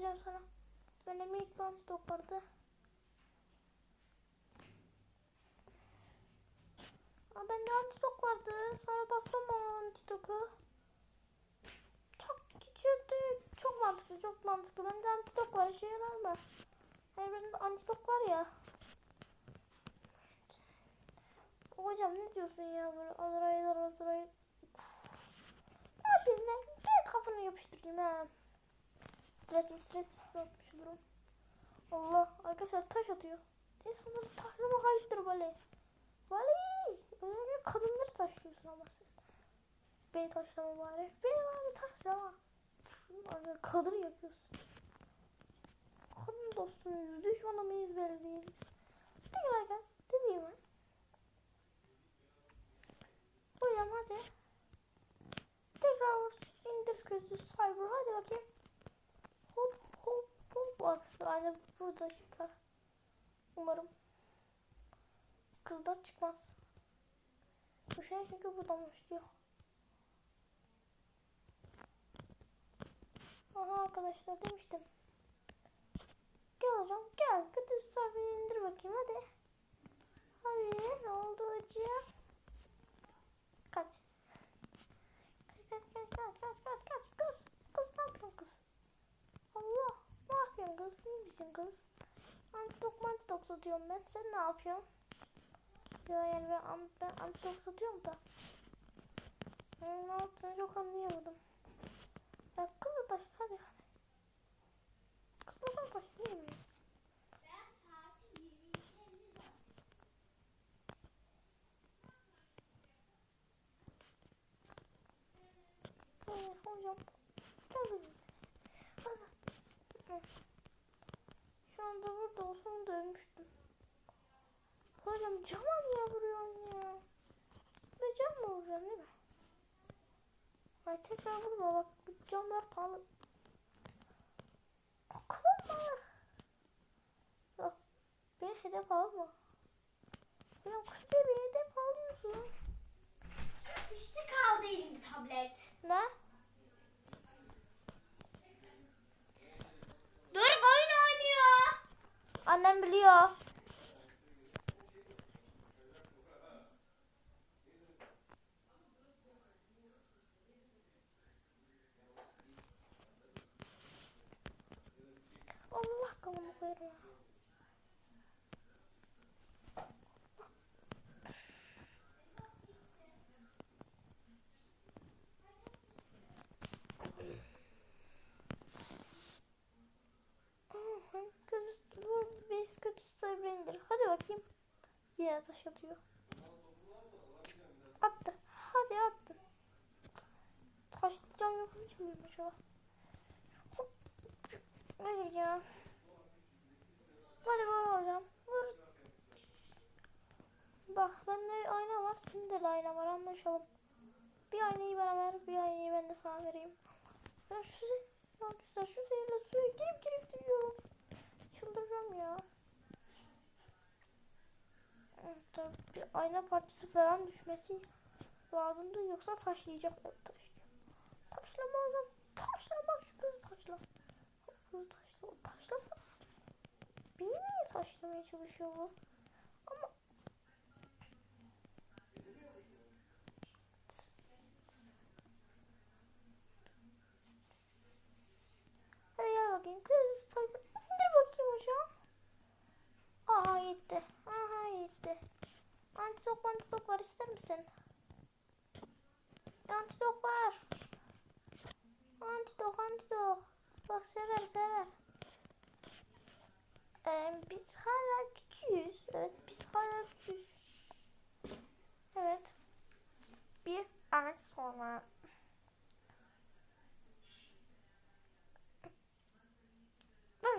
alacağım sana. Böyle minik bir antitok vardı. Aa, bende antitok vardı. Sonra bastım o antitoku. Çok küçüldü. Çok mantıklı, çok mantıklı. Bende antitok var. İşe yarar mı? Hayır benim antitok var ya. Hocam ne diyorsun ya böyle Azrail Azrail. Ne yapayım ben? Gel kafanı yapıştırayım ha. Stres mi stres atmış durum. Allah arkadaşlar taş atıyor. İnsanları taşlama kayıptır Vali. Vali. Öyle kadınları taşlıyorsun ama sen. Beni taşlama bari. Beni bari taşlama. Abi kadını yakıyorsun. Kadın dostumuyuz. Düşmanı mıyız belli değiliz. Tekrar gel. Döveyim ben. Hocam hadi. Tekrar indir gözü cyber. Hadi bakayım. Hop. Arkadaşlar burada çıkar. Umarım. Kızda çıkmaz. Bu şey çünkü buradan başlıyor. Aha arkadaşlar demiştim. Gel hocam gel. Kötü cyber indir bakayım hadi. Hadi ne oldu hocam? Kaç. Kaç kaç kaç kaç kaç kaç kaç kız. Kız ne yapıyorsun kız? Allah ne yapıyorsun kız? İyi misin kız? Antitok satıyorum ben. Sen ne yapıyorsun? Ya yani ben, ben antitok satıyorum da. Ne yaptığını çok anlayamadım. Ya kız da hadi hadi. Kız nasıl taş değil miyiz? Evet hocam. Tabii. Hadi. Hı. Şu anda burada olsam dövmüştüm. Hocam cama niye vuruyorsun ya? Ne cam mı vuracaksın değil mi? Ay tekrar vurma bak bu camlar pahalı. Okulun mu? Yok. Beni hedef alma. Hocam kız diye beni hedef alıyorsun. İşte kaldı elinde tablet. Ne? Doruk oyun oynuyor. Annem biliyor. Allah Aha, Kötü, indir. Hadi bakayım. Yine taş atıyor. Attı. Hadi attı. Taşlı cam yapabilir miyim acaba? Hop. Hayır ya. Hadi vur hocam. Vur. Bak bende ayna var. Şimdi de ayna var. Anlaşalım. Bir aynayı bana ver. Bir aynayı ben de sana vereyim. Ben şu Arkadaşlar şu zehirle suya girip girip duruyorum. Çıldıracağım ya. Evet, bir ayna parçası falan düşmesi lazımdı. Yoksa taşlayacak. Taşlıyor. Taşlama hocam. Taşlama şu kızı taşla. Kızı taşla. Taşlasa. Beni niye taşlamaya çalışıyor bu? Ama Hadi gel bakayım. Kız. İndir bakayım hocam. Aha gitti. Aha gitti. Antitok antitok var ister misin? Antitok var. Antitok antitok. Bak sever sever. Ee, biz hala küçüğüz. Evet biz hala küçüğüz. Evet. Bir ay sonra.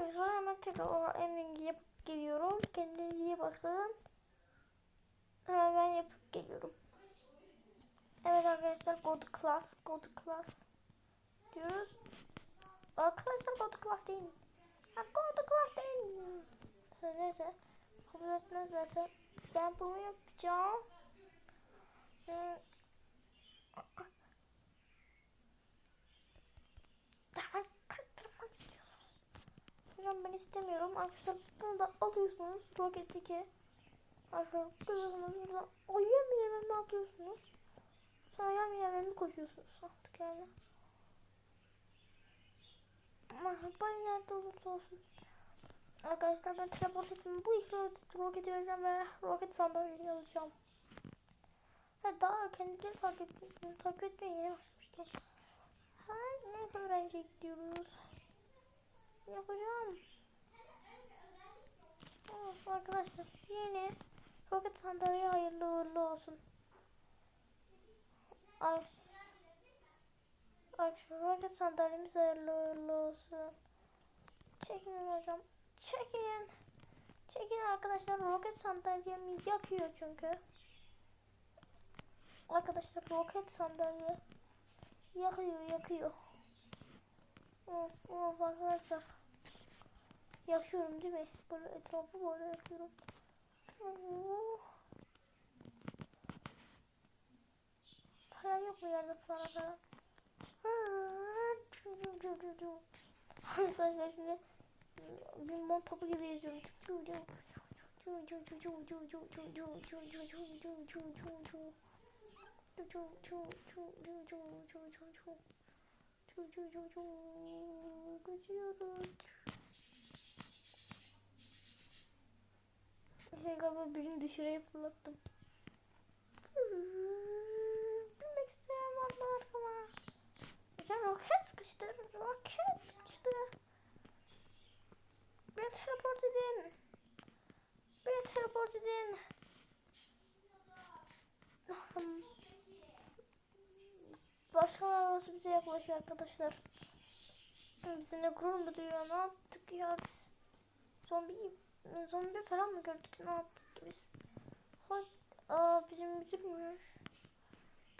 Sonra hemen tekrar o yapıp geliyorum. Kendinize iyi bakın. Hemen ben yapıp geliyorum. Evet arkadaşlar go class, go class diyoruz. Arkadaşlar go to class değil. Ha, go class değil. Neyse kabul etmezlerse ben bunu yapacağım. Hmm. Tamam. İstemiyorum. Arkadaşlar bunu da alıyorsunuz. Roket 2. Arkadaşlar görüyorsunuz buradan. O yem yememi atıyorsunuz. Sonra yem yememi koşuyorsunuz artık yani. Bay nerede olursa olsun. Arkadaşlar ben teleport ettim. Bu roket- roketi vereceğim ve roket sandalyeyi alacağım. Ha, daha kendileri takip takip etmeyi yeni başlamıştım. Her ne öğrenciye gidiyoruz. Yapacağım. Of arkadaşlar yeni roket sandalye hayırlı uğurlu olsun. Ay. Roket sandalyemiz hayırlı uğurlu olsun. Çekilin hocam. Çekilin. Çekilin arkadaşlar roket sandalyemi yakıyor çünkü. Arkadaşlar roket sandalye yakıyor yakıyor. Of of arkadaşlar. Yakıyorum değil mi? Böyle etrafı böyle yakıyorum. Oh. Falan yok mu yerde falan falan? Arkadaşlar şimdi bir mont topu gibi yazıyorum. Kaçıyoruz. Şey galiba birini dışarıya fırlattım. Bilmek isteyen var mı arkama? Ya roket sıkıştı. Roket sıkıştı. Beni teleport edin. Beni teleport edin. Başkan arabası bize yaklaşıyor arkadaşlar. Bizimle gurur mu duyuyor? Ne yaptık ya biz? Zombi, zombi falan mı gördük? Ne yaptık ki biz? Hoş, aa bizim müdürmüş.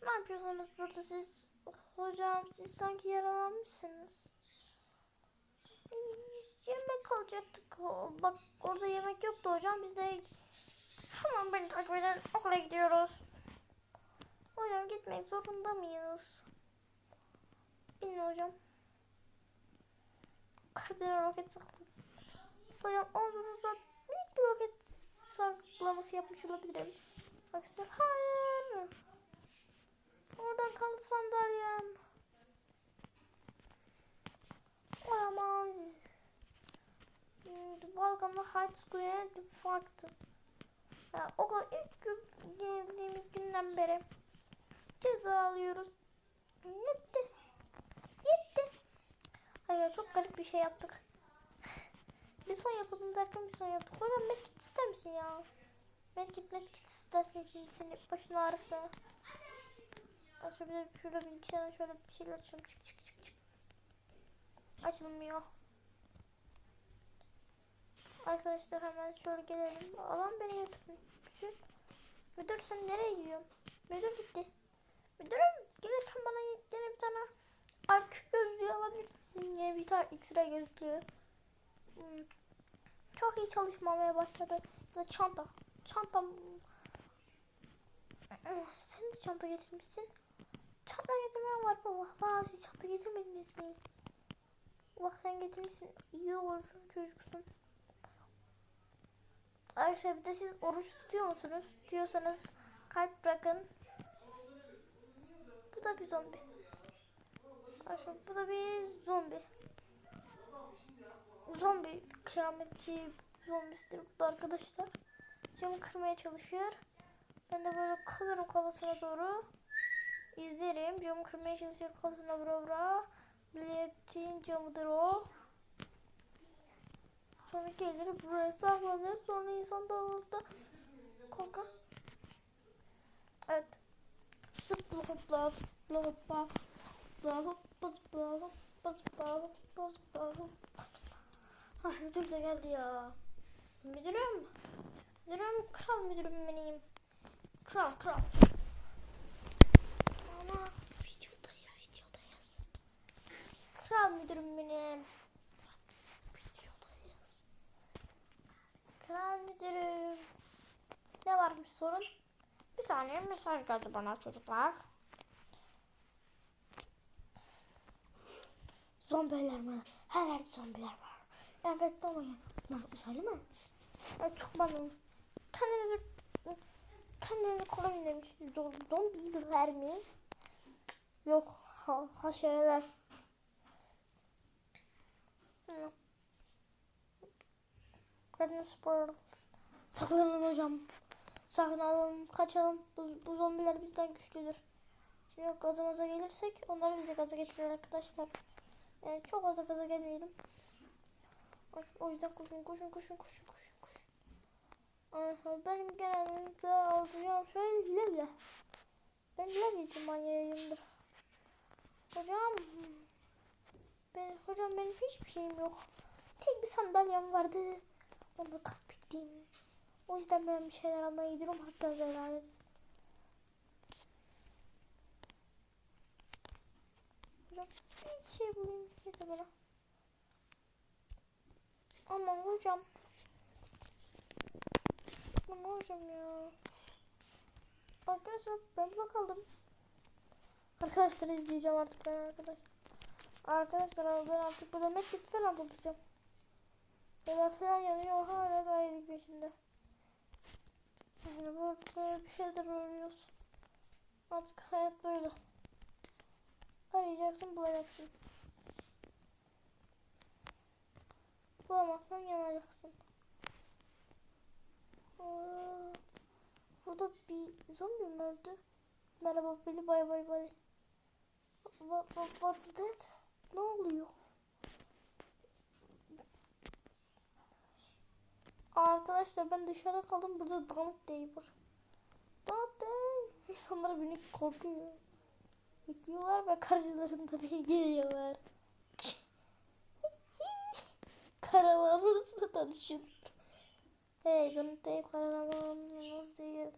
Ne yapıyorsunuz burada siz? Hocam siz sanki yaralanmışsınız. Yemek alacaktık. Bak orada yemek yoktu hocam. Biz de hemen beni takip edin. Okula gidiyoruz. Hocam gitmek zorunda mıyız? Binin hocam. Kalbine roket sakladım. Hocam omzunuzda minik bir roket saklaması yapmış olabilirim. Arkadaşlar hayır. Oradan kaldı sandalyem. Olamaz. Şimdi Balkan'da High School'a farktı. Ya, okula ilk gün geldiğimiz günden beri ceza alıyoruz. Yetti. Yetti. Hayır çok garip bir şey yaptık. Bir son yapalım derken bir son yaptık. Hocam medkit ister misin ya? Medkit medkit istersen şimdi senin başın ağrır be. De şurada tane şöyle bir şeyler açalım. Çık çık çık çık. Açılmıyor. Arkadaşlar hemen şöyle gelelim. Alan beni götürsün. Müdür sen nereye gidiyorsun? Müdür gitti. Müdürüm gelirken bana yine bir tane ark gözlüğü alabilir misin? Yine bir tane X-ray gözlüğü. Hmm. Çok iyi çalışmamaya başladı. Ya çanta. Çantam. Sen de çanta getirmişsin. Çanta getirmeyen var mı? Vah siz çanta getirmediniz mi? Bak sen getirmişsin. İyi olur çocuksun. Ayrıca bir de siz oruç tutuyor musunuz? Tutuyorsanız kalp bırakın. Bu da bir zombi. Ayrıca bu da bir zombi. Zombi kıyametçi zombisidir bu da arkadaşlar. Camı kırmaya çalışıyor. Ben de böyle kalırım kafasına doğru. İzlerim. Camı kırmaya çalışıyor kafasına vura vura. Milletin camıdır o. Sonra gelir buraya saklanır. Sonra insan da orada korkar. Evet. Zıpla hopla zıpla hopla. Hopla hoppa zıpla hoppa zıpla hoppa zıpla hoppa. Ah müdür de geldi ya. Müdürüm. Müdürüm kral müdürüm benim. Kral kral. Ana videodayız videodayız. Kral müdürüm benim. Videodayız. Kral müdürüm. Ne varmış sorun? Bir saniye mesaj geldi bana çocuklar. Zombiler mi? Her yerde zombiler var. Evet doğru. Lan uzaylı mı? Evet, çok pardon. Kendinizi kendinizi koruyun demiş. Zom- Zombiler mi? Yok. Ha, haşereler. Kendinizi spor. Saklanın hocam. Saklanalım, kaçalım. Bu, bu zombiler bizden güçlüdür. Şimdi gazımıza gelirsek onlar bizi gaza getirir arkadaşlar. Yani çok fazla gaza gelmeyelim. O yüzden koşun koşun koşun koşun koşun koşun. Ay, benim genellikle alacağım şey levye. Ben levyeci manyağıyımdır. Hocam. Ben, hocam benim hiçbir şeyim yok. Tek bir sandalyem vardı. Onu kaybettim. O yüzden ben bir şeyler almaya gidiyorum. Hatta edin. Hocam bir şey bulayım. Yeter bana. Ama hocam. Ama hocam ya. Arkadaşlar ben bakalım. Arkadaşlar izleyeceğim artık ben arkadaş. Arkadaşlar ben artık burada mektup falan toplayacağım. Neler falan yanıyor hala da yedik peşinde. Yani burada bir şeyler arıyoruz. Artık hayat böyle. Arayacaksın bulacaksın. Bulamazsan yanacaksın. Aa, Burada bir zombi mi öldü? Merhaba Billy bay bay bay. What, what, what's that? Ne oluyor? Arkadaşlar ben dışarıda kaldım. Burada Donut Day var. Donut Day. İnsanlar beni korkuyor. Bekliyorlar ve karşılarında beni geliyorlar. Karavanınızla tanışın. Hey Donut Day karavanınız değil.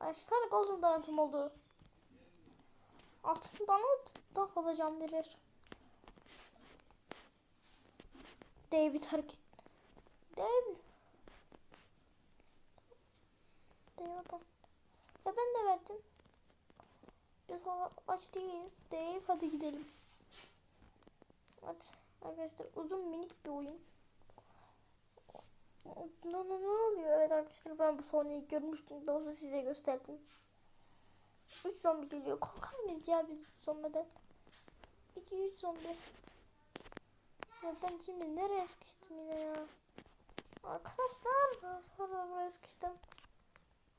Arkadaşlar Golden Donut'ım oldu. Altın Donut daha fazla can verir. David hareket. David. David. Ya ben de verdim. Biz aç değiliz. Dave hadi gidelim. Hadi arkadaşlar uzun minik bir oyun. Ne, ne, ne oluyor? Evet arkadaşlar ben bu Sony'yi görmüştüm. Daha sonra size gösterdim. 3 zombi geliyor. Korkar mıyız ya biz zombiden? 2-3 zombi. Ya ben şimdi nereye sıkıştım yine ya? Arkadaşlar sonra buraya sıkıştım.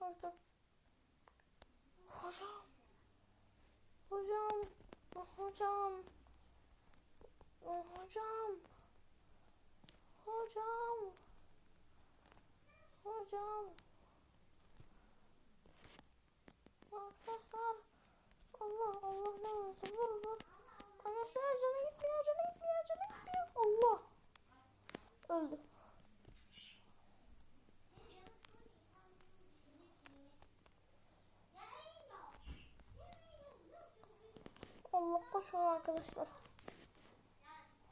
Orada. Hocam. Hocam. Hocam. Hocam. Hocam. Hocam. Arkadaşlar. Allah Allah ne olursa vur vur. Arkadaşlar canı gitmiyor canı gitmiyor canı gitmiyor. Allah. Öldü. Allah koşun arkadaşlar.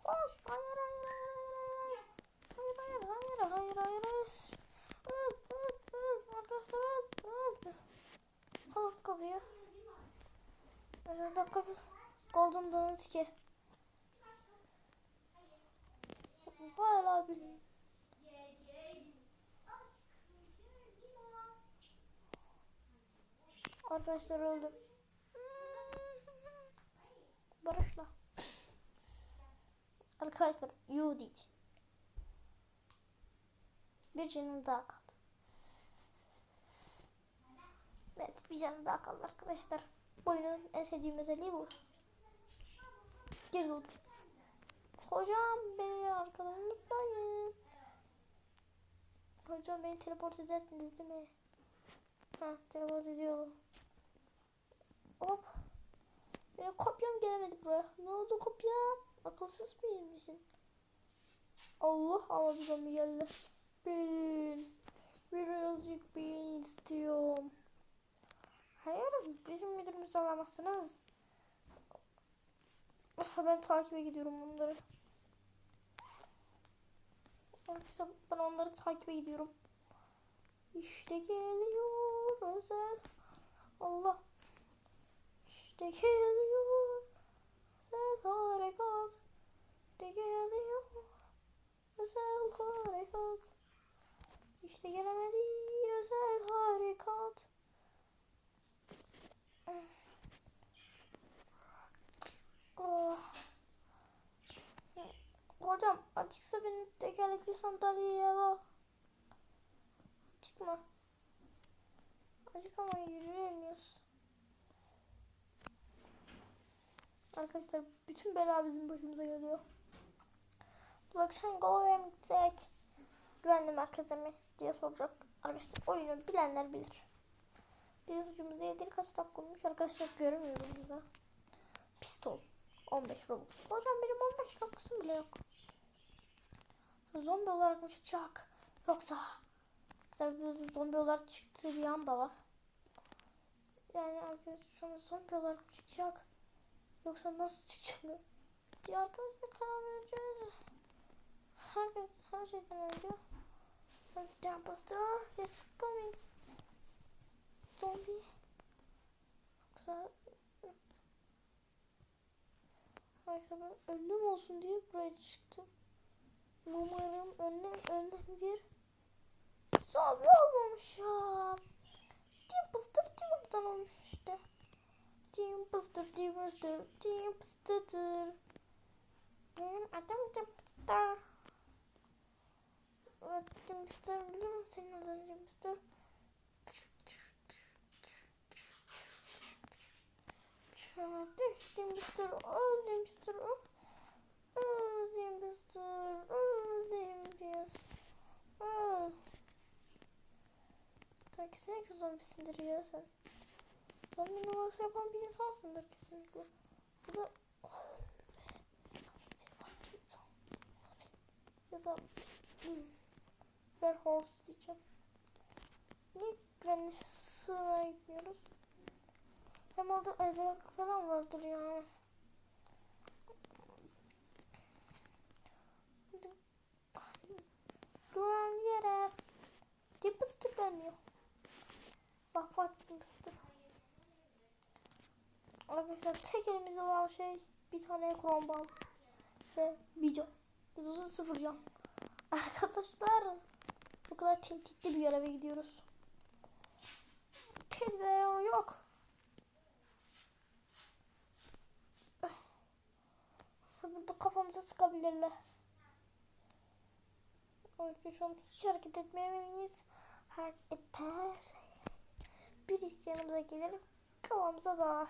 Koş. Hayır hayır hayır hayır hayır. Hayır hayır hayır hayır hayır hayır. Öl öl öl. Arkadaşlar öl öl. Kalk kapıyı. Bir dakika bir. Donut ki. Hala bilmiyorum. Arkadaşlar öldüm. Barışla. Arkadaşlar you did. Bir canım daha kaldı. Evet bir canım daha kaldı arkadaşlar. Bu oyunun en sevdiğim özelliği bu. Geri doğdum. Hocam beni arkadan unutmayın. Hocam beni teleport edersiniz değil mi? Ha teleport ediyorum. Hop. Benim kopyam gelemedi buraya. Ne oldu kopyam? Akılsız mıyım misin? Allah ama bir zombi geldi. Ben birazcık beyin istiyorum. Hayır bizim müdürümüzü alamazsınız. Mesela ben takibe gidiyorum bunları. Arkadaşlar ben onları takibe gidiyorum. İşte geliyor özel. Allah. İşte geliyor. Özel harekat. İşte geliyor. Özel harekat. İşte gelemedi özel harekat. Hocam açıksa benim tekerlekli sandalyeye ala. Çıkma. Açık ama yürüyemiyoruz. Arkadaşlar bütün bela bizim başımıza geliyor. Akşam Go'ya mı gitsek? Güvenli merkeze mi diye soracak. Arkadaşlar oyunu bilenler bilir. Bizim suçumuz değildir. Kaç dakika olmuş arkadaşlar göremiyorum burada. Pistol. 15 Robux. Hocam benim 15 Robux'um bile yok. Zombi olarak mı çıkacak? Yoksa bir zombi olarak çıktığı bir an da var. Yani arkadaşlar şu anda zombi olarak mı çıkacak? Yoksa nasıl çıkacak? Diye arkadaşlar karar vereceğiz. Her, her şeyden önce Dumpster is coming. Zombie. Yoksa Arkadaşlar ben önlem olsun diye buraya çıktım. Umarım önlem önlemdir. Zombi olmamış ya. Buster Team'dan olmuş işte. Buster Team Buster. Benim adım Team Buster. Evet Team Buster biliyor musun senin az önce Buster? Şöyle düş Team Buster. Öl Team Buster. Öl Team Buster. Öl Team Buster. Öl. Ta kesinlikle zombisindir ya sen. Zombi numarası yapan bir insansındır kesinlikle. Bu da ya da hmm, Bear Horse diyeceğim. Niye güvenli sığınağa gitmiyoruz? Hem orada ezelak falan vardır ya. Güvenli yere. Dip tıklanıyor. Bak bak mısır. Arkadaşlar tek elimizde olan şey bir tane krombal ve bir can. Biz uzun sıfır can. Arkadaşlar bu kadar tehditli bir göreve gidiyoruz. Tehdit yok. Burada kafamıza sıkabilirler. O şu an hiç hareket etmemeliyiz. Hareket edersek bir isyanımıza gelir kafamıza dağar.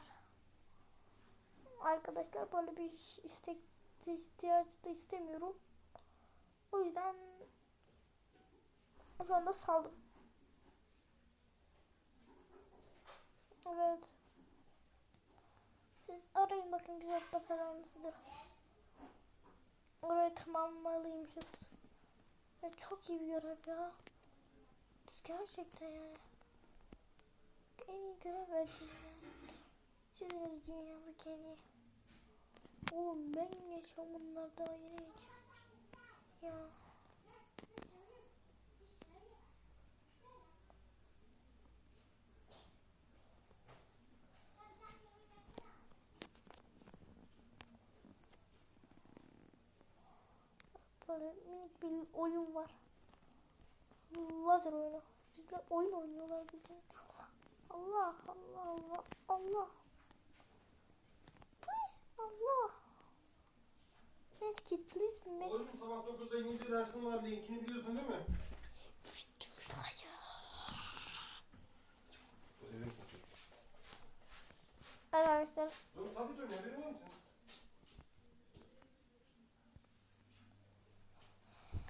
Arkadaşlar böyle bir istek ihtiyaç da istemiyorum. O yüzden şu anda saldım. Evet. Siz arayın bakın güzel falan nasıldır. Oraya tırmanmalıymışız. Ve çok iyi bir görev ya. Biz gerçekten yani. En iyi görev verdiniz yani. Siziniz dünyadaki en iyi. Oğlum ben geçiyorum bunlar daha yeni geçiyor. Ya. şöyle minik bir oyun var. Lazer oyunu. Bizde oyun oynuyorlar bizde. Allah Allah Allah Allah. Please Allah. Medkit please medkit. Oğlum sabah 9'da İngilizce dersin var linkini biliyorsun değil mi? Hayır. Evet arkadaşlar. Tabii tabii haberim var mısın?